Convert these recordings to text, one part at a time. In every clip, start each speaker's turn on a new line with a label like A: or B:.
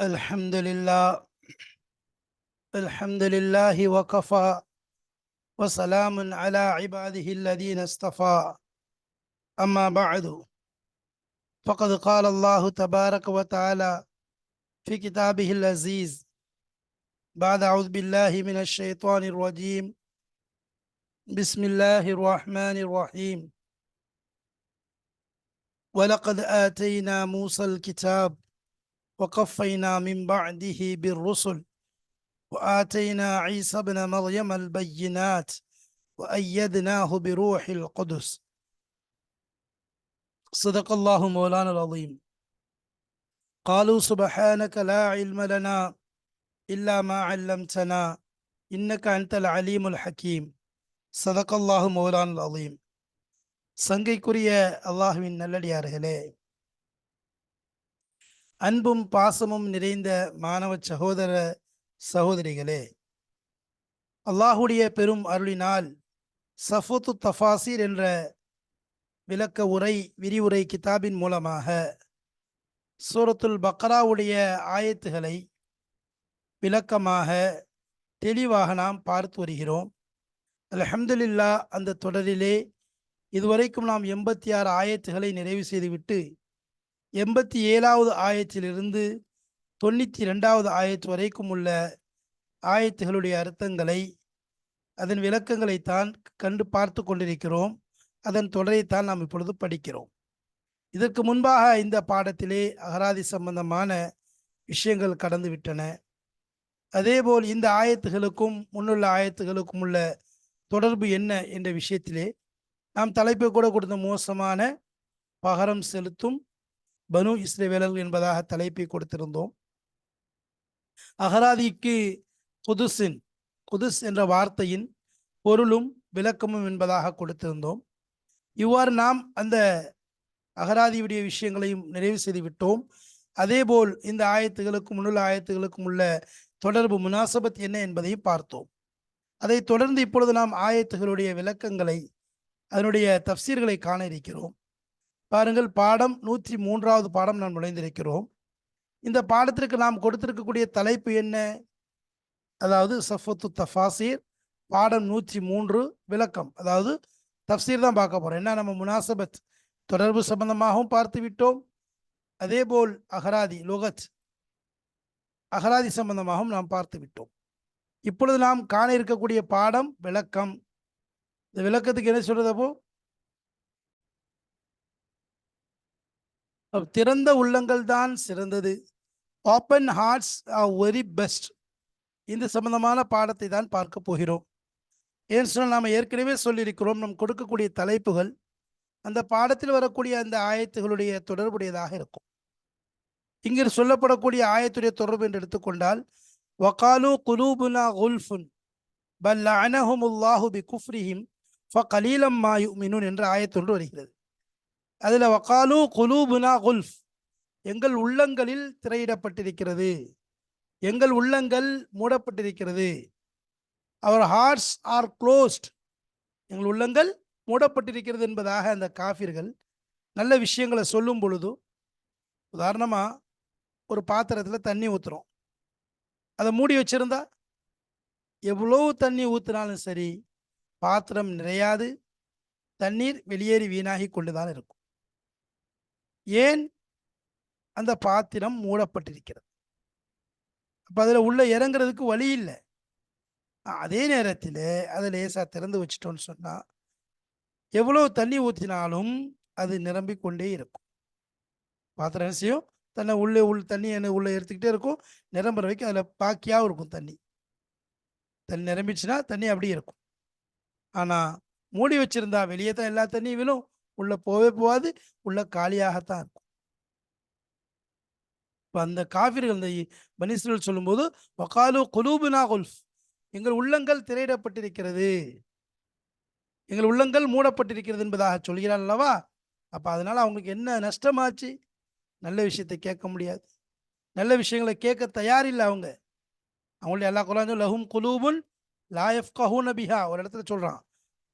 A: الحمد لله. الحمد لله وكفى. وسلام على عباده الذين اصطفى. أما بعد فقد قال الله تبارك وتعالى في كتابه العزيز بعد أعوذ بالله من الشيطان الرجيم. بسم الله الرحمن الرحيم. ولقد آتينا موسى الكتاب وقفينا من بعده بالرسل وآتينا عيسى ابن مريم البينات وأيدناه بروح القدس صدق الله مولانا العظيم قالوا سبحانك لا علم لنا إلا ما علمتنا إنك أنت العليم الحكيم صدق الله مولانا العظيم சங்கைக்குரிய அல்லாஹுவின் நல்லடியார்களே அன்பும் பாசமும் நிறைந்த மாணவ சகோதர சகோதரிகளே அல்லாஹுடைய பெரும் அருளினால் சஃபுத்து தஃபாசிர் என்ற விளக்க உரை விரிவுரை கிதாபின் மூலமாக சூரத்துல் பக்ராவுடைய ஆயத்துகளை விளக்கமாக தெளிவாக நாம் பார்த்து வருகிறோம். அல்ஹம்துலில்லா அந்த தொடரிலே இதுவரைக்கும் நாம் எண்பத்தி ஆறு ஆயத்துகளை நிறைவு செய்துவிட்டு எண்பத்தி ஏழாவது ஆயத்திலிருந்து தொண்ணூற்றி ரெண்டாவது ஆயத்து வரைக்கும் உள்ள ஆயத்துகளுடைய அர்த்தங்களை அதன் விளக்கங்களைத்தான் கண்டு பார்த்து கொண்டிருக்கிறோம். அதன் தொடரைத்தான் நாம் இப்பொழுது படிக்கிறோம். இதற்கு முன்பாக இந்த பாடத்திலே அகராதி சம்பந்தமான விஷயங்கள் கடந்து விட்டன. அதேபோல் இந்த ஆயத்துகளுக்கும் முன்னுள்ள ஆயத்துகளுக்கும் உள்ள தொடர்பு என்ன என்ற விஷயத்திலே நாம் தலைப்பை கூட கொடுத்த மோசமான பகரம் செலுத்தும் பனு இஸ்ரேவேலர்கள் என்பதாக தலைப்பை கொடுத்திருந்தோம். அகராதிக்கு குதுசின் குதுஸ் என்ற வார்த்தையின் பொருளும் விளக்கமும் என்பதாக கொடுத்திருந்தோம். இவ்வாறு நாம் அந்த அகராதியுடைய விஷயங்களையும் நிறைவு செய்து விட்டோம் அதேபோல் இந்த ஆயத்துகளுக்கும் முன்னுள்ள ஆயத்துகளுக்கும் உள்ள தொடர்பு முனாசபத் என்ன என்பதையும் பார்த்தோம். அதை தொடர்ந்து இப்பொழுது நாம் ஆயத்துகளுடைய விளக்கங்களை அதனுடைய தப்சீர்களை காண இருக்கிறோம். பாருங்கள் பாடம் நூற்றி மூன்றாவது பாடம் நாம் நுழைந்திருக்கிறோம். இந்த பாடத்திற்கு நாம் கொடுத்திருக்கக்கூடிய தலைப்பு என்ன? அதாவது சஃபத்து தஃபாசீர் பாடம் நூற்றி மூன்று விளக்கம். அதாவது தஃசீர் தான் பார்க்க போகிறோம் என்ன? நம்ம முனாசபத் தொடர்பு சம்பந்தமாகவும் பார்த்து விட்டோம். அதேபோல் அகராதி லோகத் அகராதி சம்பந்தமாகவும் நாம் பார்த்து விட்டோம். இப்பொழுது நாம் காண இருக்கக்கூடிய பாடம் விளக்கம். இந்த விளக்கத்துக்கு என்ன சொல்றது அப்போ? திறந்த உள்ளங்கள் தான் சிறந்தது. Open hearts are very best இந்த சம்பந்தமான பாடத்தை தான் பார்க்க போகிறோம். ஏன்னு சொன்னால் நாம் ஏற்கனவே சொல்லியிருக்கிறோம் நம் கொடுக்கக்கூடிய தலைப்புகள் அந்த பாடத்தில் வரக்கூடிய அந்த ஆயத்துகளுடைய தொடர்புடையதாக இருக்கும். இங்கு சொல்லப்படக்கூடிய ஆயத்துடைய தொடர்பு என்று எடுத்துக்கொண்டால் வகாலு குலூபுனா குல்ஃபுன் பல் அனஹுமுல்லாஹு பி குஃப்ரிஹிம் ஃப கலீலம் மாயு மினுன் என்ற ஆயத்தொன்று வருகிறது. அதில் வக்காலு குலூபுனா குல்ஃப். எங்கள் உள்ளங்களில் திரையிடப்பட்டிருக்கிறது. எங்கள் உள்ளங்கள் மூடப்பட்டிருக்கிறது. அவர் ஹார்ட்ஸ் ஆர் க்ளோஸ்ட் எங்கள் உள்ளங்கள் மூடப்பட்டிருக்கிறது என்பதாக அந்த காஃபிர்கள் நல்ல விஷயங்களை சொல்லும் பொழுது உதாரணமாக ஒரு பாத்திரத்தில் தண்ணி ஊற்றுறோம் அதை மூடி வச்சுருந்தா எவ்வளவு தண்ணி ஊற்றினாலும் சரி பாத்திரம் நிறையாது தண்ணீர் வெளியேறி வீணாகி கொண்டு தான் இருக்கும். ஏன் அந்த பாத்திரம் மூடப்பட்டிருக்கிறது? அப்போ அதில் உள்ளே இறங்குறதுக்கு வழி இல்லை. அதே நேரத்தில் அதை லேசாக திறந்து வச்சிட்டோன்னு சொன்னால் எவ்வளோ தண்ணி ஊற்றினாலும் அது நிரம்பி கொண்டே இருக்கும். பாத்திரம் செய்யும்? தன்னை உள்ளே உள் தண்ணி என்ன உள்ளே எடுத்துக்கிட்டே இருக்கும். நிரம்புற வரைக்கும் அதில் பாக்கியாகவும் இருக்கும் தண்ணி. தண்ணி நிரம்பிச்சுன்னா தண்ணி அப்படியே இருக்கும். ஆனால் மூடி வச்சிருந்தா வெளியே தான் எல்லா தண்ணியும் விழும். உள்ள போவே போகாது உள்ள காலியாகத்தான் இருக்கும். இப்போ அந்த காவிர்கள் இந்த பனிஸ்ரல் சொல்லும்போது வக்காலு குலூபுனா குல்ஃப். எங்கள் உள்ளங்கள் திரையிடப்பட்டிருக்கிறது. எங்கள் உள்ளங்கள் மூடப்பட்டிருக்கிறது என்பதாக சொல்கிறார் அல்லவா? அப்போ அதனால அவங்களுக்கு என்ன நஷ்டமாச்சு? நல்ல விஷயத்தை கேட்க முடியாது. நல்ல விஷயங்களை கேட்க தயாரில்லை அவங்க. அவங்களுடைய எல்லா குலாஞ்சும் லஹும் குலூபுன் லாயஃப் கஹூ நபிஹா ஒரு இடத்துல சொல்கிறான்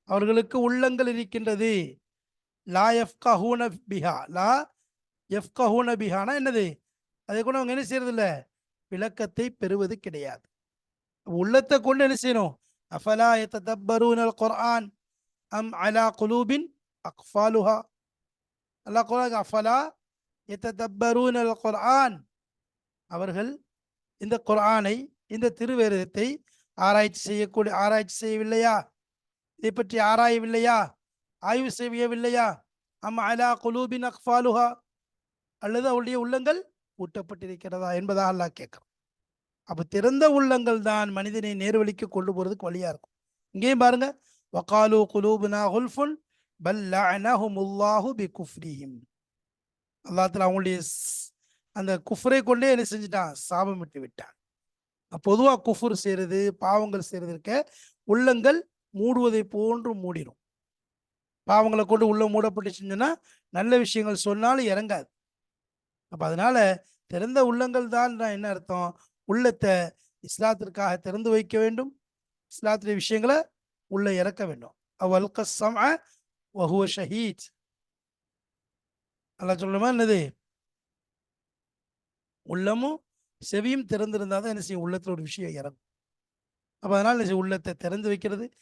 A: அவர்களுக்கு உள்ளங்கள் இருக்கின்றது. லா எஃப் கஹூன பிஹா. லா எஃப் கஹூன பிஹானா என்னது? அதை கூட அவங்க என்ன செய்யறது இல்லை விளக்கத்தை பெறுவது கிடையாது. உள்ளத்தை கொண்டு என்ன செய்யணும்? அஃபலா எத்தபரூனல் குர்ஆன் அம் அலா குலூபின் அக்ஃபாலுஹா. அல்லாஹ் குரான் அஃபலா எத்தபரூனல் குர்ஆன் அவர்கள் இந்த குர்ஆனை இந்த திருவேதத்தை ஆராய்ச்சி செய்யக்கூடிய ஆராய்ச்சி செய்யவில்லையா? இதை பற்றி ஆராயவில்லையா? ஆய்வு செய்யவில்லையா? அம் அலா குலூபின் அக்ஃபாலுஹா. அல்லது அவருடைய உள்ளங்கள் ஊட்டப்பட்டிருக்கிறதா என்பதாக அல்லாஹ் கேட்கிறான். அப்போ திறந்த உள்ளங்கள் தான் மனிதனை நேர்வழிக்கு கொண்டு போகிறதுக்கு வழியாக இருக்கும். இங்கேயும் பாருங்க வக்காலு குலூபுனா ஹுல்ஃபுன் பல்லாஹு பி பிகுஃப்ரிஹிம். அல்லாஹ் அவங்களுடைய அந்த குஃப்ரை கொண்டே என்ன செஞ்சுட்டான்? சாபமிட்டு விட்டான். பொதுவாக குஃபுர் செய்கிறது பாவங்கள் செய்கிறது இருக்க உள்ளங்கள் மூடுவதை போன்று மூடிடும் பாவங்களை கொண்டு உள்ள மூடப்பட்டு நல்ல விஷயங்கள் சொன்னாலும் இறங்காது. அப்போ அதனால திறந்த உள்ளங்கள் தான் என்ன அர்த்தம்? உள்ளத்தை இஸ்லாத்திற்காக திறந்து வைக்க வேண்டும். இஸ்லாத்துடைய விஷயங்களை உள்ள இறக்க வேண்டும். அவல்க சம வஹுவ ஷஹீத். நல்லா சொல்லணுமா என்னது? உள்ளமும் செவியும் திறந்திருந்தா தான் என்ன செய்யும்? உள்ளத்தில் ஒரு விஷயம் இறங்கும். அப்போ அதனால் என்ன செய்யும்? உள்ளத்தை திறந்து வைக்கிறது.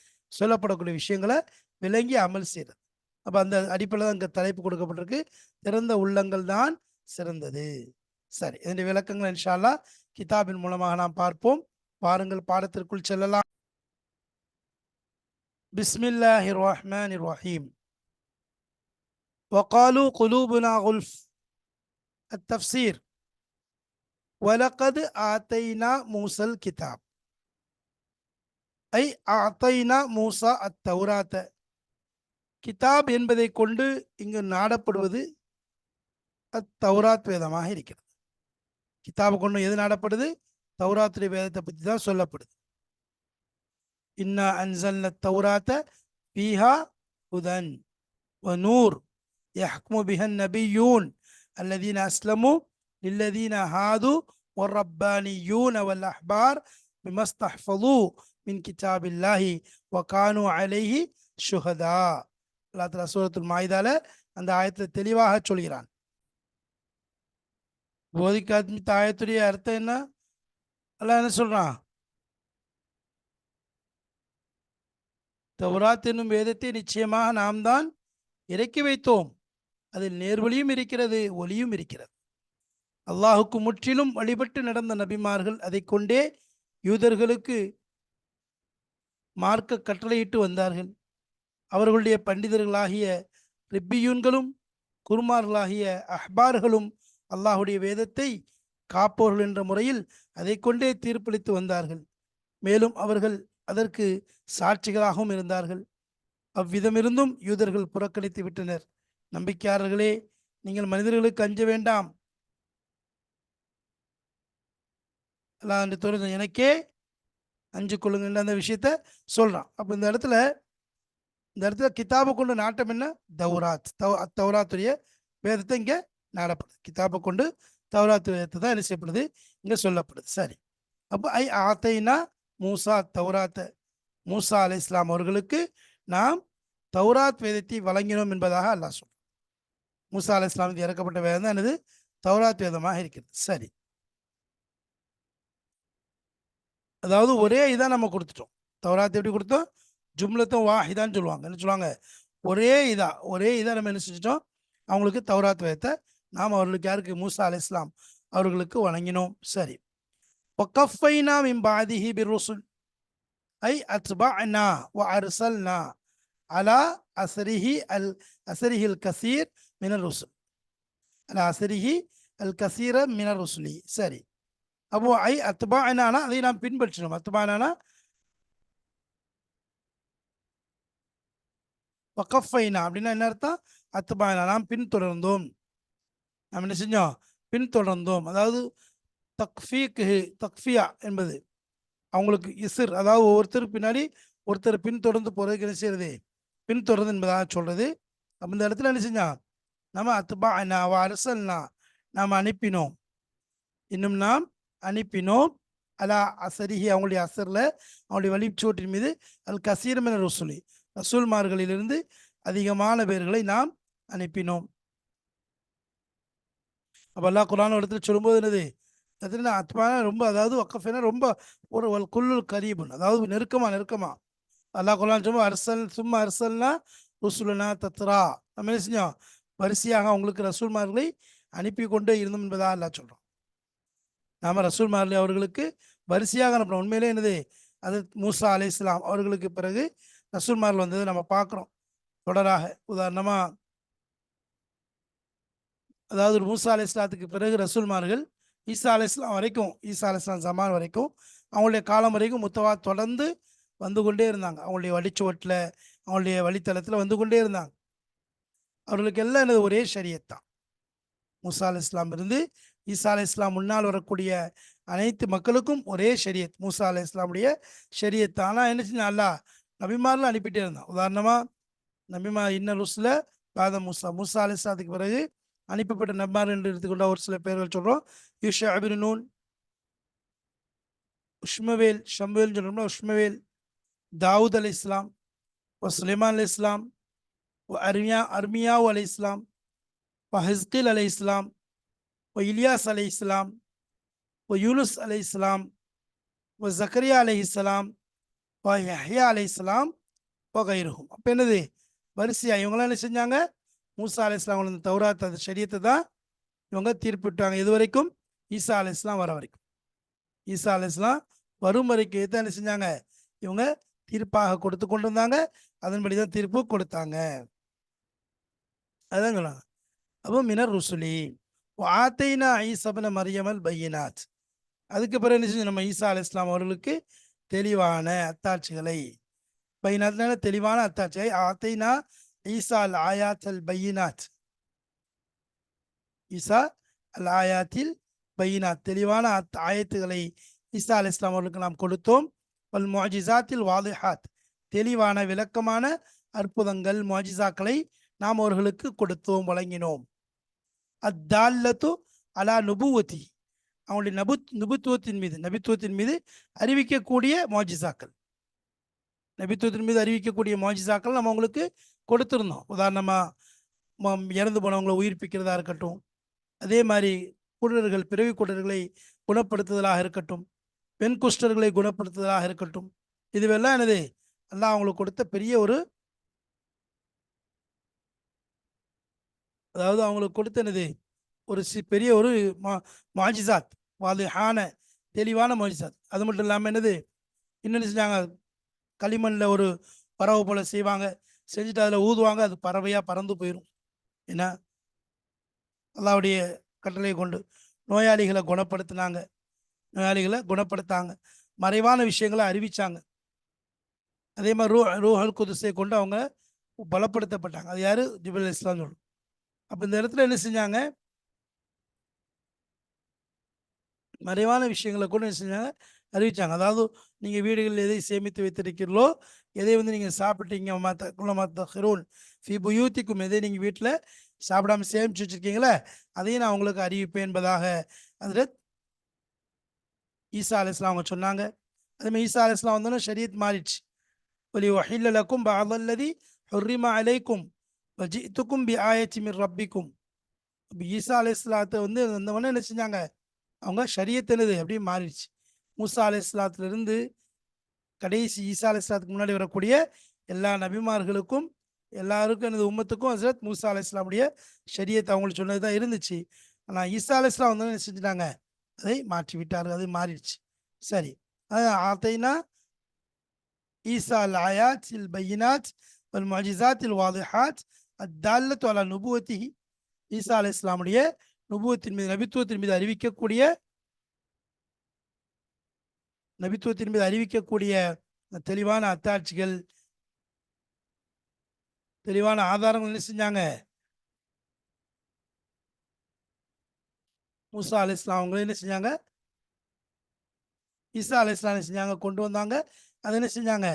A: சொல்லப்படக்கூடிய விஷயங்களை விளங்கி அமல் செய்யறது அப்ப அந்த அடிப்படையில் தான் இங்க தலைப்பு கொடுக்கப்பட்டிருக்கு திறந்த உள்ளங்கள் தான் சிறந்தது சரி இதனுடைய விளக்கங்கள் இன்ஷா அல்லாஹ் கிதாபின் மூலமாக நாம் பார்ப்போம் வாருங்கள் பாடத்திற்குள் செல்லலாம் பிஸ்மில்லாஹிர் ரஹ்மானிர் ரஹீம் وقالوا قلوبنا غلف التفسير ولقد آتينا موسى الكتاب ஐ ஆத்தைனா மூசா அத்தௌராத்த கிதாப் என்பதை கொண்டு இங்கு நாடப்படுவது அத்தௌராத் வேதமாக இருக்கிறது கிதாபை கொண்டு எது நாடப்படுது தௌராத்துடைய வேதத்தை பற்றி தான் சொல்லப்படுது இன்னா அன்சல்ன தௌராத்த பீஹா ஹுதன் வ நூர் யஹ்மு பிஹன் நபியூன் الذين أسلموا للذين هادوا والربانيون والأحبار بما استحفظوا من كتاب الله وكانوا عليه شهداء அல்லாஹ் தஆலா சூரத்துல் மாயுதால அந்த ஆயத்தில் தெளிவாக சொல்கிறான். போதிக்காத்மித்த ஆயத்துடைய அர்த்தம் என்ன? அல்ல என்ன சொல்றான்? தௌராத் என்னும் வேதத்தை நிச்சயமாக நாம் தான் இறக்கி வைத்தோம். அதில் நேர்வழியும் இருக்கிறது ஒளியும் இருக்கிறது. அல்லாஹுக்கு முற்றிலும் வழிபட்டு நடந்த நபிமார்கள் அதை கொண்டே யூதர்களுக்கு மார்க்க கட்டளையிட்டு வந்தார்கள். அவர்களுடைய பண்டிதர்களாகிய ரிப்பியூன்களும் குருமார்களாகிய அஹ்பார்களும் அல்லாஹுடைய வேதத்தை காப்போர்கள் என்ற முறையில் அதை கொண்டே தீர்ப்பளித்து வந்தார்கள். மேலும் அவர்கள் அதற்கு சாட்சிகளாகவும் இருந்தார்கள். அவ்விதமிருந்தும் யூதர்கள் புறக்கணித்து விட்டனர். நம்பிக்கையாளர்களே நீங்கள் மனிதர்களுக்கு அஞ்ச வேண்டாம். அல்லாஹ் என்று எனக்கே அஞ்சு கொள்ளுங்கன்ற அந்த விஷயத்த சொல்றான். அப்ப இந்த இடத்துல இந்த இடத்துல கிதாபை கொண்டு நாட்டம் என்ன? தௌராத். தௌ தௌராத்துடைய வேதத்தை இங்கே நாடப்படுது. கிதாபை கொண்டு தௌராத்து வேதத்தை தான் என்ன செய்யப்படுது? இங்கே சொல்லப்படுது. சரி. அப்போ ஐ ஆத்தைனா மூசா தௌராத்த மூசா அலை இஸ்லாம் அவர்களுக்கு நாம் தௌராத் வேதத்தை வழங்கினோம் என்பதாக அல்லாஹ் சொல்றான். மூசா அலை இஸ்லாமுக்கு இறக்கப்பட்ட வேதம் தான் என்னது? தௌராத் வேதமாக இருக்கிறது. சரி. அதாவது ஒரே இதான் நம்ம கொடுத்துட்டோம். தௌராத் எப்படி கொடுத்தோம்? ஜும்லத்தும் வாஹிதான்னு சொல்லுவாங்க. என்ன சொல்லுவாங்க? ஒரே இதாக ஒரே இதாக நம்ம என்ன செஞ்சிட்டோம்? அவங்களுக்கு தௌராத் வயத்தை நாம் அவர்களுக்கு யாருக்கு? மூசா அலி இஸ்லாம் அவர்களுக்கு வணங்கினோம் சரி. ஒக்கஃபை நாம் இம்பாதிஹி பிர்ருசுல். ஐ அத்பனா வ அர்சல்னா அலா அசரிஹி அல் அசரிஹில் கசீர் மினர் ருசுல். அலா அசரிஹி அல் கசீர மினர் ருசுலி. சரி. அப்போ ஐ அத்பானா அதை நாம் பின்பற்றினோம். அத்பானா வக்கஃபைனா அப்படின்னா என்ன அர்த்தம்? அத்துபாயினா நாம் பின்தொடர்ந்தோம். நாம் என்ன செஞ்சோம்? பின்தொடர்ந்தோம். அதாவது தக்ஃபீக்கு தக்ஃபியா என்பது. அவங்களுக்கு இசிர் அதாவது ஒவ்வொருத்தர் பின்னாடி ஒருத்தர் பின்தொடர்ந்து போகிறதுக்கு என்ன செய்யறது? பின்தொடர்ந்து என்பதாக சொல்கிறது அப்போ இந்த இடத்துல என்ன செஞ்சான் நம்ம அத்துபா அரசல்னா நாம் அனுப்பினோம். இன்னும் நாம் அனுப்பினோம். அலா அசரிஹி அவங்களுடைய அசரில் அவங்களுடைய வழிச்சோட்டின் மீது அல் கசீரமென ரசூலி ரசூல்மார்களிலிருந்து அதிகமான பேர்களை நாம் அனுப்பினோம். அப்போ அல்லாஹ் குரான் இடத்துல சொல்லும்போது என்னது? எதுனா அத்மான ரொம்ப அதாவது வக்கஃபேனா ரொம்ப ஒரு குள்ளுள் குல்லுல் கரீபுன் அதாவது நெருக்கமா நெருக்கமா. அல்லாஹ் குரான் சும்மா அரசல் சும்மா அரசல்னா ருசுலுனா தத்ரா. நம்ம என்ன செஞ்சோம்? வரிசையாக அவங்களுக்கு ரசூல்மார்களை அனுப்பி கொண்டே இருந்தோம் என்பதாக அல்லா சொல்கிறோம் நாம் ரசூல்மார்களை அவர்களுக்கு வரிசையாக அனுப்புறோம் உண்மையிலே என்னது? அது மூசா அலை இஸ்லாம் அவர்களுக்கு பிறகு ரசூல்மார்கள் வந்தது நம்ம பார்க்குறோம். தொடராக உதாரணமாக அதாவது ஒரு மூசா அலி இஸ்லாத்துக்கு பிறகு ரசூல்மார்கள் ஈசா அலி இஸ்லாம் வரைக்கும் ஈசா அலி இஸ்லாம் ஜமான் வரைக்கும் அவங்களுடைய காலம் வரைக்கும் முத்தவா தொடர்ந்து வந்து கொண்டே இருந்தாங்க. அவங்களுடைய வழிச்சுவட்டில் அவங்களுடைய வழித்தளத்தில் வந்து கொண்டே இருந்தாங்க. அவர்களுக்கு எல்லாம் எனது ஒரே ஷரியத் தான். மூசா அலி இஸ்லாம் இருந்து ஈசா அலி இஸ்லாம் முன்னால் வரக்கூடிய அனைத்து மக்களுக்கும் ஒரே ஷரியத். மூசா அலி இஸ்லாமுடைய ஷரியத் ஆனால் என்ன செஞ்சா அல்லாஹ் நபிமாரில் அனுப்பிட்டே இருந்தான். உதாரணமாக நபிமா இன்ன ருஸ்ல பாத முசா முசா அலை பிறகு அனுப்பப்பட்ட நபிமார் என்று எடுத்துக்கொண்ட ஒரு சில பேர்கள் சொல்கிறோம் யூஷா அபின் நூன் உஷ்மவேல் ஷம்வேல் சொல்றோம்னா உஷ்மவேல் தாவூத் அலி இஸ்லாம் ஓ சுலைமான் அலி இஸ்லாம் ஓ அர்மியா அர்மியாவு அலி இஸ்லாம் ஓ ஹிஸ்கில் அலை இஸ்லாம் ஓ இலியாஸ் அலை இஸ்லாம் ஓ யூலுஸ் அலி இஸ்லாம் ஓ ஜக்கரியா அலி இஸ்லாம் யஹ்யா அலை இஸ்லாம் ஓ அப்போ என்னது? வரிசையா இவங்களாம் என்ன செஞ்சாங்க? மூசா அலி இஸ்லாம் இந்த தௌராத் அந்த சரியத்தை தான் இவங்க தீர்ப்பிட்டாங்க இது வரைக்கும் ஈசா அலி இஸ்லாம் வர வரைக்கும். ஈசா அலி இஸ்லாம் வரும் வரைக்கும் தான் என்ன செஞ்சாங்க? இவங்க தீர்ப்பாக கொடுத்து கொண்டு வந்தாங்க அதன்படி தான் தீர்ப்பு கொடுத்தாங்க. அதான் சொன்னாங்க அப்போ மினர் ருசுலி ஆத்தைனா ஐசபன மரியமல் பையனாத். அதுக்கு பிறகு என்ன செஞ்சு நம்ம ஈசா அலி இஸ்லாம் அவர்களுக்கு தெளிவான அத்தாட்சிகளை பையனாத்னால தெளிவான அத்தாட்சியை ஆத்தைனா ஈசா அல் ஆயாத் அல் பையினாத். ஈசா அல் ஆயாத்தில் பையினாத். தெளிவான அத் ஆயத்துகளை ஈசா அலி இஸ்லாம் அவர்களுக்கு நாம் கொடுத்தோம். வல் மொஜிசாத்தில் வாலிஹாத் தெளிவான விளக்கமான அற்புதங்கள் மொஜிசாக்களை நாம் அவர்களுக்கு கொடுத்தோம் வழங்கினோம். அத்தால்லத்து அலா நுபுவதி. அவங்களுடைய நபு நிபுத்துவத்தின் மீது நபித்துவத்தின் மீது அறிவிக்கக்கூடிய மோஜிசாக்கள். நபித்துவத்தின் மீது அறிவிக்கக்கூடிய மோஜிசாக்கள் நம்ம அவங்களுக்கு கொடுத்துருந்தோம். உதாரணமாக இறந்து போனவங்களை உயிர்ப்பிக்கிறதா இருக்கட்டும் அதே மாதிரி குடர்கள் பிறவி குடர்களை குணப்படுத்துதலாக இருக்கட்டும் பெண் குஷ்டர்களை குணப்படுத்துதலாக இருக்கட்டும் இதுவெல்லாம் என்னது? எல்லாம் அவங்களுக்கு கொடுத்த பெரிய ஒரு அதாவது அவங்களுக்கு கொடுத்த என்னது? ஒரு சி பெரிய ஒரு மா மாஜிசாத். வாலிஹான தெளிவான மொழிசாத் அது மட்டும் இல்லாமல் என்னது? இன்னொன்று செஞ்சாங்க. களிமண்ணில் ஒரு பறவை போல செய்வாங்க. செஞ்சுட்டு அதில் ஊதுவாங்க. அது பறவையாக பறந்து போயிடும் என்ன அல்லாவுடைய கட்டளையை கொண்டு நோயாளிகளை குணப்படுத்தினாங்க. நோயாளிகளை குணப்படுத்தாங்க. மறைவான விஷயங்களை அறிவிச்சாங்க. அதே மாதிரி ரூ ரூஹல் குதிசை கொண்டு அவங்க பலப்படுத்தப்பட்டாங்க. அது யார்? ஜிபுல் இஸ்லாம் சொல்லும். அப்போ இந்த இடத்துல என்ன செஞ்சாங்க? மறைவான விஷயங்களை கூட என்ன செஞ்சாங்க? அறிவிச்சாங்க. அதாவது நீங்கள் வீடுகளில் எதை சேமித்து வைத்திருக்கிறீர்களோ எதை வந்து நீங்கள் சாப்பிட்டீங்க மற்ற குள்ள மாத்த ஹிரோன் ஃபி புயூத்திக்கும் எதை நீங்கள் வீட்டில் சாப்பிடாம சேமிச்சு வச்சுருக்கீங்களே அதையும் நான் உங்களுக்கு அறிவிப்பேன் என்பதாக அதில் ஈசா அலிஸ்லாம் அவங்க சொன்னாங்க. அதேமாதிரி ஈசா அலிஸ்லாம் வந்தோன்னே ஷரியத் மாறிடுச்சு. ஒலி ஒஹில்லக்கும் பாதல்லதி ஹொர்ரிமா அலைக்கும் ஜித்துக்கும் பி ஆயச்சி மிர் ரப்பிக்கும். இப்போ ஈசா அலிஸ்லாத்தை வந்து வந்தவொடனே என்ன செஞ்சாங்க? அவங்க ஷரியத்தினது அப்படியே மாறிடுச்சு? மூசா அலி இஸ்லாத்துலேருந்து கடைசி ஈசா அலிஸ்லாத்துக்கு முன்னாடி வரக்கூடிய எல்லா நபிமார்களுக்கும் எல்லாருக்கும் எனது உம்மத்துக்கும் ஹசரத் மூசா அலிஸ்லாமுடைய ஷரியத் அவங்களுக்கு சொன்னது தான் இருந்துச்சு. ஆனால் ஈசா அலிஸ்லாம் வந்து என்ன செஞ்சுட்டாங்க? அதை மாற்றி விட்டார்கள் அது மாறிடுச்சு. சரி. ஆத்தைனா ஈசா அல் ஆயாத் இல் பையினாத் வல் மஜிசாத் இல் வாதுஹாத் அத்தால்லத்து அலா நுபுவத்தி ஈசா அலி இஸ்லாமுடைய நுபுவத்தின் மீது நபித்துவத்தின் மீது அறிவிக்கக்கூடிய நபித்துவத்தின் மீது அறிவிக்கக்கூடிய தெளிவான அத்தாட்சிகள் தெளிவான ஆதாரங்கள் என்ன செஞ்சாங்க? மூசா அலி இஸ்லாம் அவங்களும் என்ன செஞ்சாங்க? ஈசா அலி இஸ்லாம் செஞ்சாங்க? கொண்டு வந்தாங்க. அதை என்ன செஞ்சாங்க?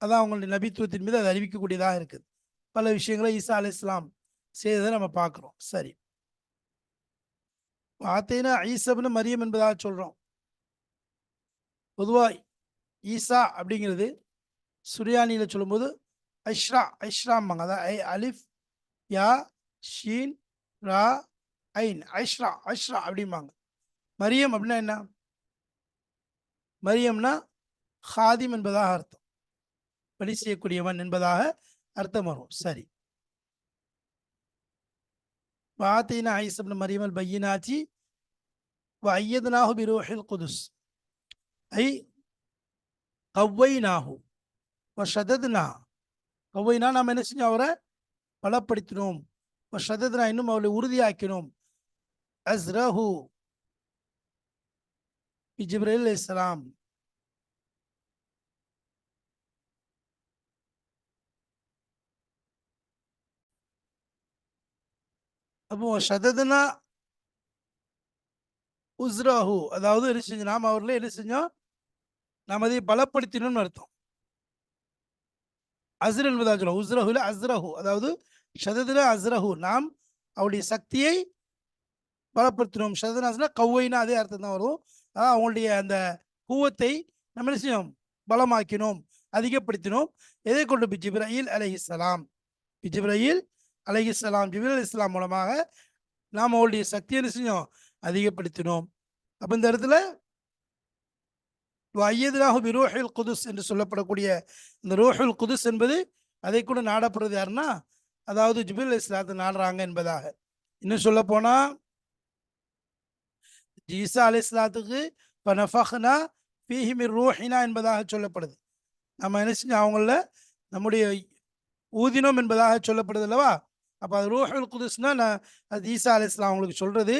A: அதான் அவங்களுடைய நபித்துவத்தின் மீது அது அறிவிக்கக்கூடியதாக இருக்குது. பல விஷயங்களை ஈசா அலி இஸ்லாம் செய்ததை நம்ம பார்க்குறோம். சரி. பார்த்தீங்கன்னா ஈசப்னு மரியம் என்பதாக சொல்றோம். பொதுவாக ஈசா அப்படிங்கிறது சுரியானியில சொல்லும்போது ஐஷ்ரா ஐஷ்ராம்பாங்க. அதான் ஐ அலிஃப் யா ஷீன் ரா ஐன். ஐஷ்ரா ஐஷ்ரா அப்படிம்பாங்க. மரியம் அப்படின்னா என்ன? மரியம்னா ஹாதிம் என்பதாக அர்த்தம். பணி செய்யக்கூடியவன் என்பதாக அர்த்தம் வரும். சரி. பார்த்தீங்கன்னா ஐசப்னு மரியமல் பையனாச்சி ஐயதுனாஹு பிரோஹில் குதுஸ் ஐ கவ்வைனாஹு ஷதத்னா கவ்வைனா நாம் என்ன செஞ்சோம் அவரை? பலப்படுத்தினோம். ஷதத்னா இன்னும் அவளை உறுதியாக்கினோம். அஸ்ரஹு ஜிப்ரேல் இஸ்லாம் அப்போ ஷததுனா உஸ்ராஹு. அதாவது என்ன செஞ்சோம் நாம் அவர்களே என்ன செஞ்சோம்? நாம் அதை பலப்படுத்தினோம்னு அர்த்தம். அஸ்ர் என்பதாக சொல்லுவோம் உஸ்ரஹுல அஸ்ரஹு. அதாவது ஷததுல அஸ்ரஹு. நாம் அவருடைய சக்தியை பலப்படுத்தினோம். ஷதனாஸ்னா கவ்வைனா அதே அர்த்தம் தான் வரும். அதாவது அவங்களுடைய அந்த கூவத்தை நம்ம என்ன செய்யும் பலமாக்கினோம். அதிகப்படுத்தினோம். எதை கொண்டு? பிஜிப்ராயில் அலஹிஸ்லாம் பிஜிப்ராயில் அலஹிஸ்லாம் ஜிபில் இஸ்லாம் மூலமாக நாம் அவருடைய சக்தியை என்ன செஞ்சோம்? அதிகப்படுத்தினோம். அப்போ இந்த இடத்துல ஐயதுலாக பிரோஹில் குதுஸ் என்று சொல்லப்படக்கூடிய இந்த ரோஹுல் குதுஸ் என்பது அதை கூட நாடப்படுறது யாருன்னா அதாவது ஜிபில் இஸ்லாத்தை நாடுறாங்க என்பதாக. இன்னும் சொல்ல போனால் ஜீசா அலி இஸ்லாத்துக்கு பனஃபஹ்னா ஃபீஹிமிர் ரூஹினா என்பதாக சொல்லப்படுது. நம்ம என்ன செஞ்சோம் அவங்கள நம்முடைய ஊதினம் என்பதாக சொல்லப்படுது அல்லவா? அப்போ அது ரூஹுல் குதுஸ்னா நான் அது ஈசா அலி இஸ்லாம் அவங்களுக்கு சொல்கிறது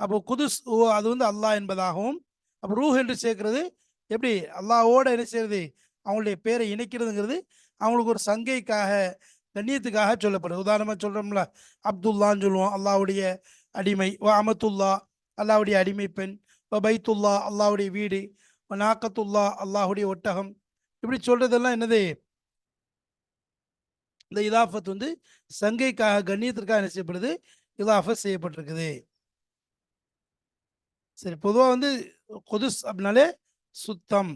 A: அப்போ குதுஸ் ஓ அது வந்து அல்லாஹ் என்பதாகவும் அப்போ ரூஹ் என்று சேர்க்கிறது எப்படி? அல்லாஹ்வோட என்ன செய்யறது? அவங்களுடைய பேரை இணைக்கிறதுங்கிறது அவங்களுக்கு ஒரு சங்கைக்காக கண்ணியத்துக்காக சொல்லப்படுது. உதாரணமாக சொல்கிறோம்ல அப்துல்லான்னு சொல்லுவோம் அல்லாவுடைய அடிமை. வ அமத்துல்லா அல்லாவுடைய அடிமை பெண். வ பைத்துல்லா அல்லாவுடைய வீடு. வ நாக்கத்துல்லா அல்லாஹுடைய ஒட்டகம். இப்படி சொல்கிறதெல்லாம் என்னது? இந்த இதாஃபத் வந்து சங்கைக்காக கண்ணியத்திற்காக என்ன செய்யப்படுது? இதாஃபத் செய்யப்பட்டிருக்குது. சரி பொதுவாக வந்து கொதுஸ் அப்படின்னாலே சுத்தம்.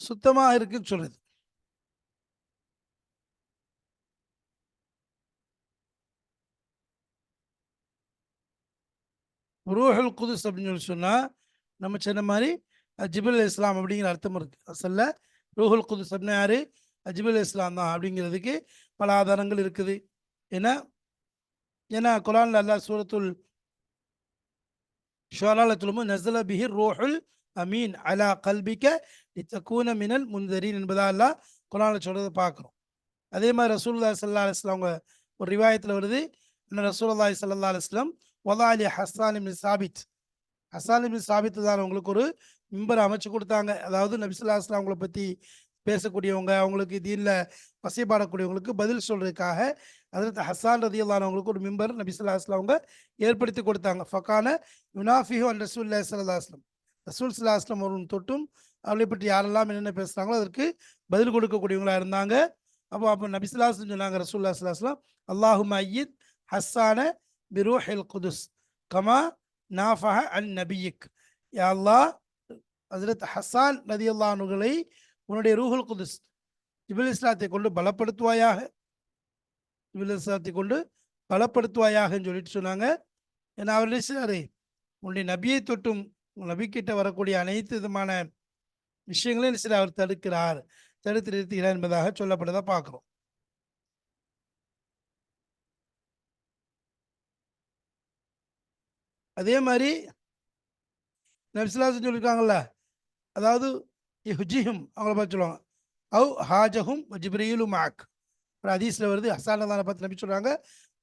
A: சுத்தமாக இருக்குன்னு சொல்றது. ரூஹல் குதுஸ் அப்படின்னு சொல்லி சொன்னால் நம்ம சொன்ன மாதிரி அஜிபுல் இஸ்லாம் அப்படிங்கிற அர்த்தம் இருக்குது அசல்ல ரூஹல் குதுஸ் அப்படின்னா யாரு? அஜிபுல் இஸ்லாம் தான் அப்படிங்கிறதுக்கு பல ஆதாரங்கள் இருக்குது. ஏன்னா ஏன்னா குரான் அல்லாஹ் சூரத்துல் ஷுவரால நசல பிஹி ரோஹுல் அமீன் அலா கல்பிக்க இத்தக்கூன மினல் முன்தரின் என்பதா அல்லா குரானில் சொல்றதை பார்க்குறோம். அதே மாதிரி ரசூல்லா சல்லா அலிஸ்லாம் அவங்க ஒரு ரிவாயத்தில் வருது. இன்னும் ரசூல்லாய் சல்லா அலிஸ்லாம் ஒலா அலி ஹஸ்ஸான் சாபித். ஹஸ்ஸான் இப்னு சாபித் தான் அவங்களுக்கு ஒரு மிம்பர் அமைச்சு கொடுத்தாங்க. அதாவது நபிசுல்லா அஸ்லாம் அவங்கள பற்றி பேசக்கூடியவங்க அவங்களுக்கு தீனில் வசைப்பாடக்கூடியவங்களுக்கு பதில் சொல்றதுக்காக அதற்கு ஹசான் ரதி அவங்களுக்கு ஒரு மிம்பர் நபிசுல்லா அஸ்லாம் அவங்க ஏற்படுத்தி கொடுத்தாங்க. ஃபக்கான யுனாஃபிஹோ அண்ட் ரசூல் சல்லா அஸ்லம் ரசூல் சல்லா அஸ்லம் அவர்கள் தொட்டும் அவளை பற்றி யாரெல்லாம் என்னென்ன பேசுகிறாங்களோ அதற்கு பதில் கொடுக்கக்கூடியவங்களாக இருந்தாங்க. அப்போ அப்போ நபிசுல்லாஸ்லம் சொன்னாங்க ரசூல்லா சல்லாஹ்லாம் அல்லாஹும் ஐயீத் ஹஸ்ஸான பிரோஹில் குதுஸ் கமா நாஃபஹ அன் நபியிக். யா அல்லாஹ் ஹசரத் ஹசான் ரதி அல்லானுகளை உன்னுடைய ரூஹுல் குதுஸ் ஜிபில் இஸ்லாத்தை கொண்டு பலப்படுத்துவாயாக. ஜிபில் கொண்டு பலப்படுத்துவாயாகன்னு சொல்லிட்டு சொன்னாங்க. ஏன்னா அவர் நினைச்சாரு உன்னுடைய நபியை தொட்டும் உன் நபிக்கிட்ட வரக்கூடிய அனைத்து விதமான விஷயங்களையும் சரி அவர் தடுக்கிறார். தடுத்து நிறுத்துகிறார் என்பதாக சொல்லப்பட்டதா பார்க்குறோம். அதே மாதிரி நபிசிலாசன் சொல்லியிருக்காங்கல்ல அதாவது ஹுஜிஹும் அவங்கள பார்த்து சொல்லுவாங்க. அவு ஹாஜஹும் ஜிப்ரீலு மாக் ஒரு அதீஸில் வருது அசானதான அல்லாஹ் பார்த்து சொல்கிறாங்க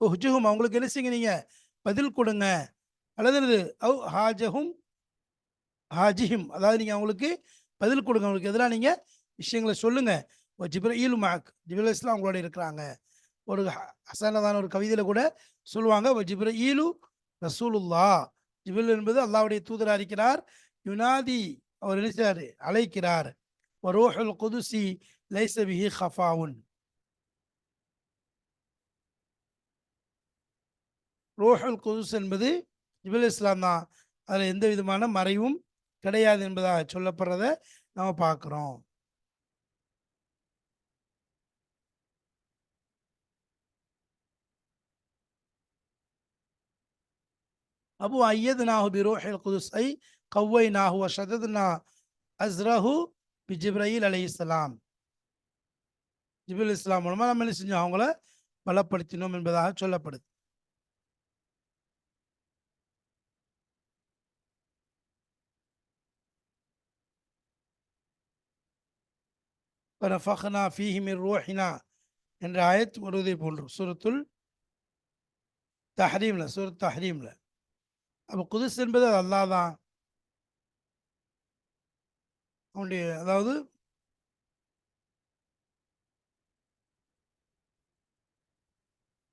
A: ஓ ஹுஜுஹும் அவங்களுக்கு என்ன செய்யுங்க நீங்கள் பதில் கொடுங்க. அல்லது என்னது? அவு ஹாஜஹும் ஹாஜிஹிம். அதாவது நீங்கள் அவங்களுக்கு பதில் கொடுங்க. அவங்களுக்கு எதிராக நீங்கள் விஷயங்களை சொல்லுங்கள் ஓ ஜிப்ரீலு மாக் ஜிப்ரீல் அவங்களோட இருக்கிறாங்க. ஒரு ஹசானதான ஒரு கவிதையில் கூட சொல்லுவாங்க. ஓ ஜிப்ரீலு ரசூலுல்லா ஜிபில் என்பது அல்லாவுடைய தூதராக இருக்கிறார். யுனாதி அவர் நினைச்சார் அழைக்கிறார். ரோஹல் குதுசி லைசபிஹி ஹஃபாவுன் ரோஹல் குதுஸ் என்பது ஜிபுல் இஸ்லாம் தான். அதில் எந்த விதமான மறைவும் கிடையாது என்பதாக சொல்லப்படுறத நம்ம பார்க்குறோம். அபு ஐயது நாஹு பி குதுஸ் ஐ கவ்வை நாஹு ஷதது அஸ்ரஹு பி ஜிப்ரயில் அலி இஸ்லாம் ஜிபுல் இஸ்லாம் மூலமாக நம்ம என்ன செஞ்சோம்? அவங்கள பலப்படுத்தினோம் என்பதாக சொல்லப்படுது. ஃபனஃபக்னா ஃபீஹிமிர் ரோஹினா என்ற ஆயத் வருவதை போன்று. சுரத்துல் தஹரீமில் சுரத் தஹரீமில். அப்போ குதிஸ் என்பது அது அல்லாஹ் தான். அவனுடைய அதாவது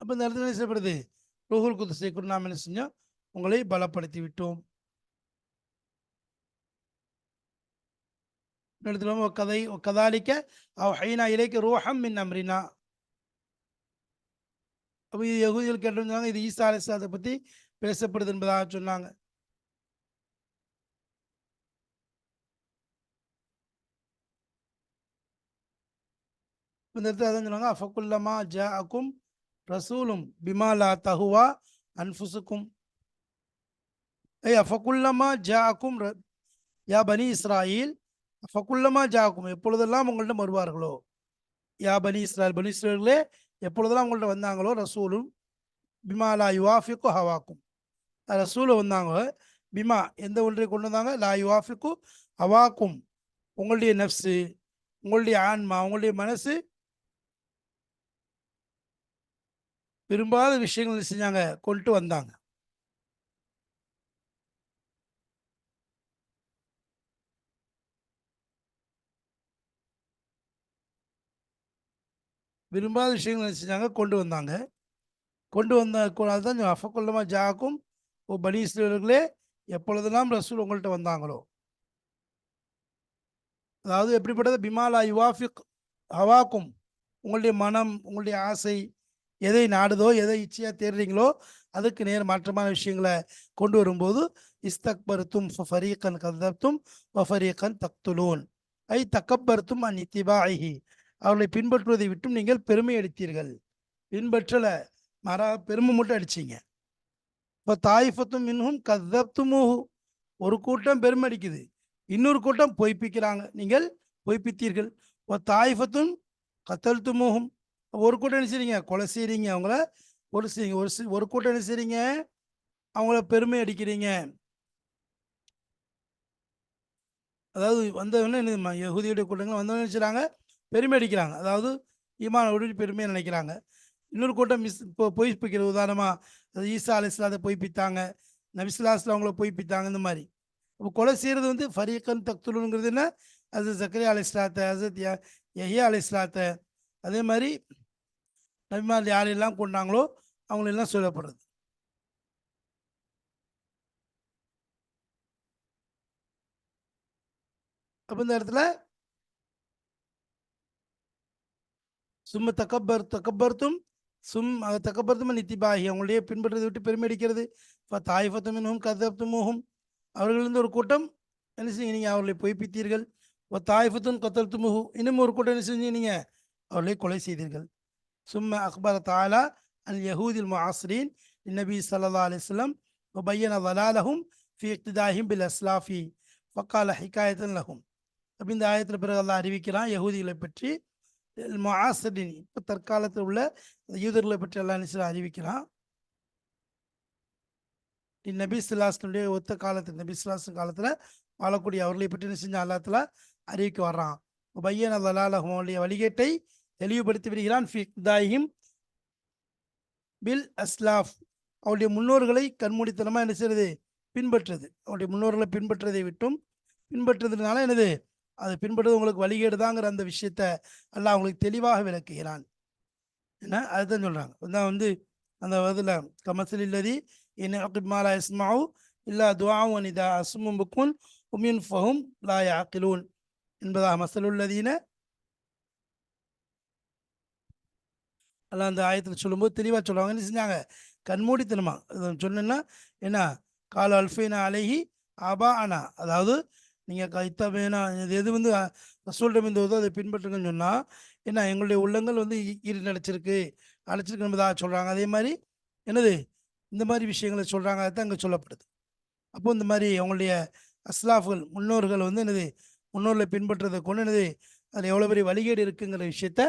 A: அப்போ இந்த இடத்துல என்ன செய்யப்படுது? ரோஹுல் குதிசை கூட நாம் என்ன செஞ்சோம் உங்களை பலப்படுத்தி விட்டோம் இந்த கதை கதாலிக்க அவ் ஹைனா இலைக்கு ரூஹம் மின் அம்ரினா. அப்போ இது யகுதிகள் கேட்டிருந்தாங்க இது ஈசா அலிஸ்லாத்தை பற்றி பேசப்படுது என்பதாக சொன்னாங்க. இந்த இடத்துல அதான் சொன்னாங்க அஃபகுல்லமா ஜா அக்கும் ரசூலும் பிமாலா தஹுவா அன்ஃபுசுக்கும். ஐ அஃபகுல்லமா ஜா அக்கும் யா பனி இஸ்ராயில் அஃபகுல்லமா ஜா எப்பொழுதெல்லாம் உங்கள்ட்ட வருவார்களோ? யா பனி இஸ்ரால் பனி இஸ்ராயல்களே எப்பொழுதெல்லாம் உங்கள்ட்ட வந்தாங்களோ? ரசூலும் பிமாலா யுவாஃபிக்கு ஹவாக்கும். ரசூலை வந்தாங்க. பிமா எந்த ஒன்றை கொண்டு வந்தாங்க? லா யுவாஃபிக்கு ஹவாக்கும். உங்களுடைய நஃப்ஸு உங்களுடைய ஆன்மா உங்களுடைய மனசு விரும்பாத விஷயங்கள் செஞ்சாங்க. கொண்டு வந்தாங்க. விரும்பாத விஷயங்கள் செஞ்சாங்க கொண்டு வந்தாங்க. கொண்டு வந்த அதுதான் அஃபக்குள்ளமாக ஜாக்கும் ஓ பனீஸ்வரர்களே எப்பொழுதெல்லாம் ரசூல் உங்கள்கிட்ட வந்தாங்களோ. அதாவது எப்படிப்பட்டது? பிமாலா யுவாஃபிக் ஹவாக்கும் உங்களுடைய மனம் உங்களுடைய ஆசை எதை நாடுதோ எதை இச்சையாக தேடுறீங்களோ அதுக்கு நேர் மாற்றமான விஷயங்களை கொண்டு வரும்போது இஸ்தக்பருத்தும் ஃபரீக்கன் கதப்தும் ஃபரீக்கன் தக்துலூன். ஐ தக்கப்பருத்தும் அன் இத்திபாஹி அவர்களை பின்பற்றுவதை விட்டும் நீங்கள் பெருமை அடித்தீர்கள். பின்பற்றலை. மரா பெருமை மட்டும் அடிச்சீங்க. இப்போ தாய்ஃபத்தும் இன்னும் கதப்துமுஹு ஒரு கூட்டம் பெருமை அடிக்குது. இன்னொரு கூட்டம் பொய்ப்பிக்கிறாங்க. நீங்கள் பொய்ப்பித்தீர்கள். இப்போ தாய்ஃபத்தும் கத்தல்துமுகும் ஒரு கூட்டம் என்ன செய்றீங்க? கொலை செய்கிறீங்க அவங்கள ஒரு செய்யுங்க ஒரு சி- ஒரு கூட்டம் என்ன செய்றீங்க? அவங்கள பெருமை அடிக்கிறீங்க. அதாவது வந்தவொடனே என்ன யகுதியுடைய கூட்டங்கள் வந்தவொடனே நினைச்சாங்க பெருமை அடிக்கிறாங்க அதாவது ஈமான் உடனே பெருமையை நினைக்கிறாங்க. இன்னொரு கூட்டம் மிஸ் இப்போ பொய் பிக்கிற உதாரணமாக ஈசா அலிஸ்லாத்தை பொய்ப்பித்தாங்க நபிசுல்லாஸ்ல அவங்கள பொய்ப்பித்தாங்க இந்த மாதிரி. இப்போ கொலை செய்கிறது வந்து ஃபரீக்கன் தக்துலுங்கிறது என்ன? அது ஜக்கரியா அலிஸ்லாத்த அசத் யஹியா அலிஸ்லாத்த அதே மாதிரி நபிமார் யாரெல்லாம் கொண்டாங்களோ அவங்களெல்லாம் சொல்லப்படுறது. அப்போ இந்த இடத்துல சும்ம தக்கபர் தக்கபர்த்தும் சும் தக்கபர்த்தும் நித்திபாகி அவங்களையே பின்பற்றதை விட்டு பெருமையடிக்கிறது இப்போ தாய்ஃபத்தும் இன்னும் கதப்துமோகும் அவர்களிருந்து ஒரு கூட்டம் என்ன செஞ்சீங்க நீங்கள் அவர்களை பொய்ப்பித்தீர்கள். ஓ தாய்ஃபத்தும் கத்தல்துமுகு இன்னும் ஒரு கூட்டம் என்ன செஞ்சு நீங்கள் அவர்களை கொலை செய்தீர்கள். சும்ம அக்பர் தாலா அல் யஹூதில் மாஸ்ரீன் நபி சல்லா அலிஸ்லம் பையன வலாலஹும் ஃபி இக்திதாஹிம் பில் அஸ்லாஃபி. ஃபக்கால ஹிகாயத்தன் லஹும். அப்படின்னு இந்த ஆயத்தில் பிறகு அல்லா அறிவிக்கிறான் யகூதிகளை பற்றி. முஆசிரின் இப்போ தற்காலத்தில் உள்ள யூதர்களை பற்றி எல்லாம் நினைச்சு அறிவிக்கிறான். நபி சிலாசனுடைய ஒத்த காலத்தில் நபி சிலாசன் காலத்தில் வாழக்கூடிய அவர்களை பற்றி என்ன செஞ்ச அல்லாத்துல அறிவிக்க வர்றான். பையன் அல்லாஹும் அவருடைய வழிகேட்டை தெளிவுபடுத்தி விடுகிறான். ஃபி பில் அஸ்லாஃப். அவருடைய முன்னோர்களை கண்மூடித்தனமாக என்ன செய்யறது பின்பற்றுறது அவருடைய முன்னோர்களை பின்பற்றதை விட்டும் பின்பற்றுறதுனால என்னது? அதை பின்பற்றுறது உங்களுக்கு வழிகேடுதாங்கிற அந்த விஷயத்த எல்லாம் அவங்களுக்கு தெளிவாக விளக்குகிறான். என்ன? அதுதான் சொல்றாங்க. அதான் வந்து அந்த இதில் கமசல் இல்லதி என்ன அக்கிமாலா இஸ்மாவு இல்லா துவாவும் அனிதா அசுமும் புக்குன் உமின் ஃபஹும் லா யாக்கிலூன் என்பதாக மசலுள்ளதீன அல்லாஹ் அந்த ஆயத்தில் சொல்லும்போது தெளிவாக சொல்லுவாங்க என்ன செஞ்சாங்க? கண்மூடித்தனமா. இது சொன்னேன்னா என்ன? கால அல்ஃபைனா அலைஹி ஆபா அனா அதாவது நீங்கள் கைத்தவேனா இது எது வந்து ரசூல்டம் இந்த உதவ அதை பின்பற்றுங்கன்னு சொன்னால் என்ன எங்களுடைய உள்ளங்கள் வந்து ஈ- ஈடு நினைச்சிருக்கு அழைச்சிருக்கு என்பதாக சொல்கிறாங்க அதே மாதிரி என்னது? இந்த மாதிரி விஷயங்களை சொல்கிறாங்க அதுதான் அங்கே சொல்லப்படுது. அப்போ இந்த மாதிரி அவங்களுடைய அஸ்லாஃப்கள் முன்னோர்கள் வந்து என்னது? முன்னோர்களை பின்பற்றுறதை கொண்டு என்னது? அதில் எவ்வளோ பெரிய வழிகேடு இருக்குங்கிற விஷயத்த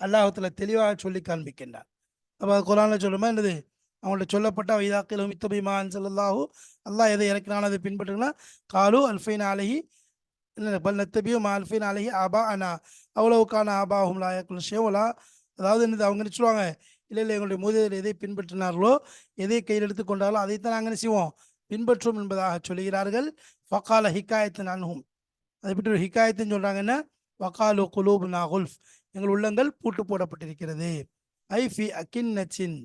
A: அல்லாஹத்தில் தெளிவாக சொல்லி காண்பிக்கின்றார். அப்போ குரானில் சொல்லுமா என்னது? அவங்கள்ட்ட சொல்லப்பட்ட வைதாக்கிலும் மித்தபிமான் சொல்லல்லாஹூ அல்லாஹ் எதை இறக்கினாலும் அதை பின்பற்றுனா காலு அல்ஃபைன் அலஹி இல்லை பல் நத்தபியும் அல்ஃபைன் அலஹி ஆபா அனா அவ்வளவுக்கான ஆபாஹும் லாயக்குல் ஷேவலா அதாவது என்னது அவங்க என்ன சொல்லுவாங்க? இல்லை இல்லை எங்களுடைய மூதியர் எதை பின்பற்றினார்களோ எதை கையில் எடுத்து கொண்டாலோ அதைத்தான் நாங்கள் என்ன செய்வோம்? பின்பற்றும் என்பதாக சொல்கிறார்கள் ஃபகால ஹிக்காயத்தின் அனுகும் அதை பற்றி ஒரு ஹிக்காயத்தின்னு சொல்கிறாங்கன்னா வகாலு குலூப் நாகுல்ஃப் எங்கள் உள்ளங்கள் பூட்டு போடப்பட்டிருக்கிறது. ஐ ஃபி அக்கின் நச்சின்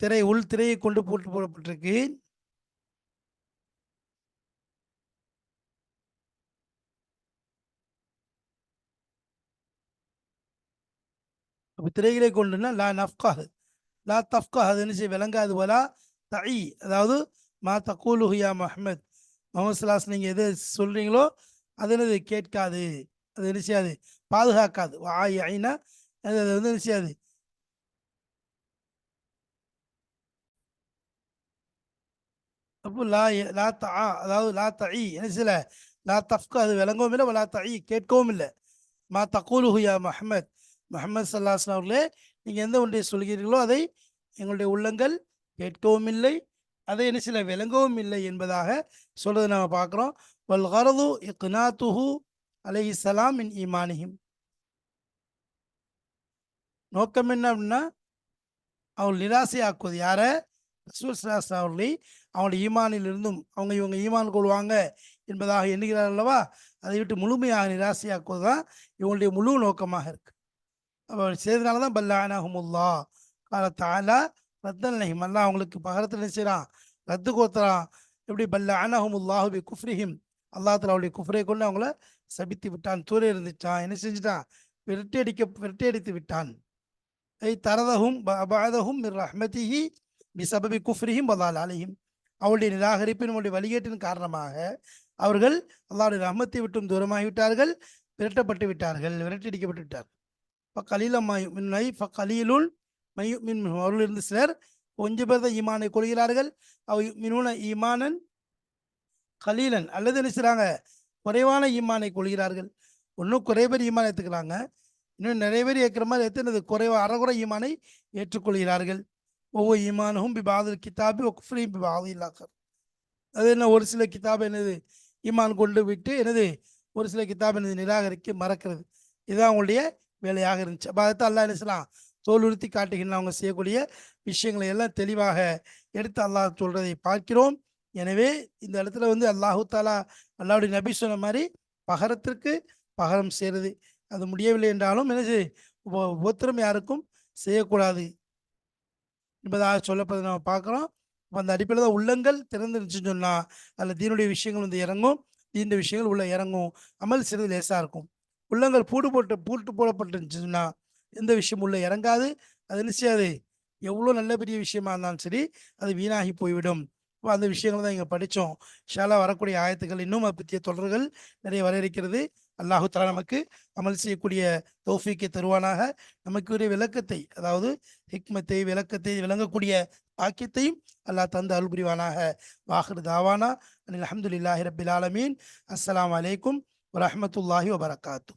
A: திரை உள் திரையை கொண்டு போட்டு போடப்பட்டிருக்கு. அப்போ திரைகளை கொண்டுன்னா லா நஃப்காஹ். லா தஃப்காஹ் அது என்ன செய்ய விளங்காது போலா தஇ அதாவது மா தக்கூலுஹியா மஹமத் முகமது சலாஸ் நீங்கள் எது சொல்கிறீங்களோ அது என்னது கேட்காது. அது என்ன செய்யாது பாதுகாக்காது. வாய் ஐனா அது அது வந்து என்ன செய்யாது அப்போ லா லா தா அதாவது லா தஈ என்ன சில லா தஃப்கா அது விளங்கவும் இல்லை லா தஈ கேட்கவும் இல்லை. மா தகூலுஹுயா மஹமத் மஹமத் முஹம்மது அவர்களே நீங்கள் எந்த ஒன்றை சொல்கிறீர்களோ அதை எங்களுடைய உள்ளங்கள் கேட்கவும் இல்லை அதை என்ன சில விளங்கவும் இல்லை என்பதாக சொல்றதை நாம் பார்க்குறோம். வல் கரது இக்னாத்துஹு அலஹி சலாம் இன் ஈமானிஹிம். நோக்கம் என்ன அப்படின்னா அவள் நிராசையாக்குவது. யாரை? ரசூல் சலாஸ்லாம் அவர்களை அவங்களுடைய ஈமானிலிருந்தும் அவங்க இவங்க ஈமான் கொள்வாங்க என்பதாக எண்ணுகிறார் அல்லவா? அதை விட்டு முழுமையாக நிராசையாக்குவது தான் இவங்களுடைய முழு நோக்கமாக இருக்கு. அப்போ செய்தனால தான் பல்லானஹமுல்லா. கால தாலா ரத்தன் நஹிம். அல்லா அவங்களுக்கு பகரத்தில் நினைச்சிடான் செய்கிறான் ரத்து கோத்துறான். எப்படி? பல்ல அனஹமுல்லாஹு பி குஃப்ரிஹிம் அல்லாஹ் அவளுடைய குஃப்ரை கொண்டு அவங்கள சபித்து விட்டான். தூர இருந்துச்சான் என்ன செஞ்சுட்டான்? விரட்டி அடிக்க விரட்டி அடித்து விட்டான். ஐ தரதஹும் அபாதகும் மிர் ரஹ்மதிஹி பி சபபி குஃப்ரிஹிம் பதால் அலைஹிம் அவருடைய நிராகரிப்பின் அவருடைய வழிகேட்டின் காரணமாக அவர்கள் அல்லாஹ்வுடைய ரஹ்மத்தை விட்டும் தூரமாகிவிட்டார்கள் விரட்டப்பட்டு விட்டார்கள் விரட்டடிக்கப்பட்டு விட்டார்கள். இப்போ மின்னை ஃப கலீலுல் மையு மின் அவர்களிருந்து சிலர் கொஞ்சம் பேர் தான் ஈமானை கொள்கிறார்கள். அவ மினுன ஈமானன் கலீலன் அல்லது என்ன செய்கிறாங்க குறைவான ஈமானை கொள்கிறார்கள். ஒன்றும் குறைய பேர் ஈமான் ஏற்றுக்கிறாங்க இன்னும் நிறைய பேர் ஏற்கிற மாதிரி ஏற்றுனது குறைவா அறகுறை ஈமானை ஏற்றுக்கொள்கிறார்கள். ஒவ்வொரு ஈமானும் பிபாதில் கிதாபி ஒக்ஃப்ரீம் பிபாதி இல்லாக்கர் அது என்ன? ஒரு சில கிதாப் என்னது? ஈமான் கொண்டு விட்டு என்னது? ஒரு சில கிதாப் என்னது? நிராகரிக்க மறக்கிறது. இதுதான் அவங்களுடைய வேலையாக இருந்துச்சு. அப்போ அதை அல்லாஹ் என்ன செய்யலாம் தோல் உறுத்தி காட்டுகின்ற அவங்க செய்யக்கூடிய விஷயங்களை எல்லாம் தெளிவாக எடுத்து அல்லாஹ் சொல்கிறதை பார்க்கிறோம். எனவே இந்த இடத்துல வந்து அல்லாஹு தாலா அல்லாவுடைய நபி சொன்ன மாதிரி பகரத்திற்கு பகரம் செய்கிறது அது முடியவில்லை என்றாலும் என்ன செய் உபத்திரம் யாருக்கும் செய்யக்கூடாது. என்பதாக சொல்லப்பதை நம்ம பார்க்குறோம். அப்ப அந்த அடிப்படையில் தான் உள்ளங்கள் திறந்துருச்சுன்னு சொன்னால் அதில் தீனுடைய விஷயங்கள் வந்து இறங்கும் தீண்ட விஷயங்கள் உள்ளே இறங்கும். அமல் சிறிது லேசாக இருக்கும். உள்ளங்கள் பூடு போட்டு பூட்டு போடப்பட்டுருந்துச்சுன்னா எந்த விஷயம் உள்ளே இறங்காது. அது என்ன செய்யாது? எவ்வளோ நல்ல பெரிய விஷயமா இருந்தாலும் சரி அது வீணாகி போய்விடும். இப்போ அந்த விஷயங்கள் தான் இங்கே படித்தோம். ஷாலா வரக்கூடிய ஆயத்துக்கள் இன்னும் அதை பற்றிய தொடர்கள் நிறைய வர இருக்கிறது அல்லாஹு தலா நமக்கு அமல் செய்யக்கூடிய தௌஃபீக்கை தருவானாக. நமக்குரிய விளக்கத்தை அதாவது ஹிக்மத்தை விளக்கத்தை விளங்கக்கூடிய பாக்கியத்தையும் அல்லாஹ் தந்து அருள் புரிவானாக. வாஹர் தாவானா அல்ஹம்துலில்லாஹி ரபில் ஆலமீன். அஸ்லாம் அலைக்கும் வரமத்துல்லாஹி வபரகாத்தூ.